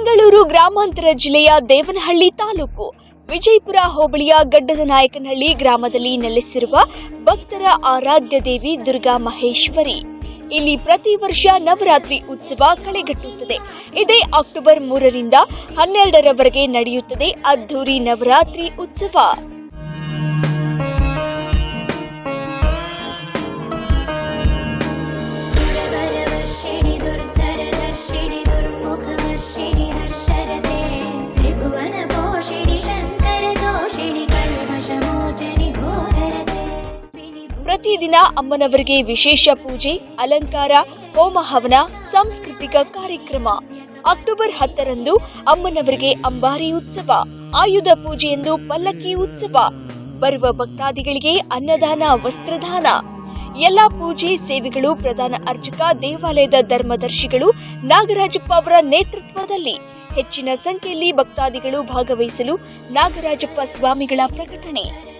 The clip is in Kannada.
ಬೆಂಗಳೂರು ಗ್ರಾಮಾಂತರ ಜಿಲ್ಲೆಯ ದೇವನಹಳ್ಳಿ ತಾಲೂಕು ವಿಜಯಪುರ ಹೋಬಳಿಯ ಗಡ್ಡದ ನಾಯಕನಹಳ್ಳಿ ಗ್ರಾಮದಲ್ಲಿ ನೆಲೆಸಿರುವ ಭಕ್ತರ ಆರಾಧ್ಯ ದೇವಿ ದುರ್ಗಾ ಮಹೇಶ್ವರಿ. ಇಲ್ಲಿ ಪ್ರತಿ ವರ್ಷ ನವರಾತ್ರಿ ಉತ್ಸವ ಕಳೆಗಟ್ಟುತ್ತದೆ. ಇದೇ ಅಕ್ಟೋಬರ್ ಮೂರರಿಂದ ಹನ್ನೆರಡರವರೆಗೆ ನಡೆಯುತ್ತದೆ ಅದ್ದೂರಿ ನವರಾತ್ರಿ ಉತ್ಸವ. ಪ್ರತಿದಿನ ಅಮ್ಮನವರಿಗೆ ವಿಶೇಷ ಪೂಜೆ, ಅಲಂಕಾರ, ಹೋಮ ಹವನ, ಸಾಂಸ್ಕೃತಿಕ ಕಾರ್ಯಕ್ರಮ. ಅಕ್ಟೋಬರ್ ಹತ್ತರಂದು ಅಮ್ಮನವರಿಗೆ ಅಂಬಾರಿ ಉತ್ಸವ, ಆಯುಧ ಪೂಜೆಯಂದು ಪಲ್ಲಕ್ಕಿ ಉತ್ಸವ. ಬರುವ ಭಕ್ತಾದಿಗಳಿಗೆ ಅನ್ನದಾನ, ವಸ್ತ್ರದಾನ. ಎಲ್ಲಾ ಪೂಜೆ ಸೇವೆಗಳು ಪ್ರಧಾನ ಅರ್ಚಕ ದೇವಾಲಯದ ಧರ್ಮದರ್ಶಿಗಳು ನಾಗರಾಜಪ್ಪ ಅವರ ನೇತೃತ್ವದಲ್ಲಿ. ಹೆಚ್ಚಿನ ಸಂಖ್ಯೆಯಲ್ಲಿ ಭಕ್ತಾದಿಗಳು ಭಾಗವಹಿಸಲು ನಾಗರಾಜಪ್ಪ ಸ್ವಾಮಿಗಳ ಪ್ರಕಟಣೆ.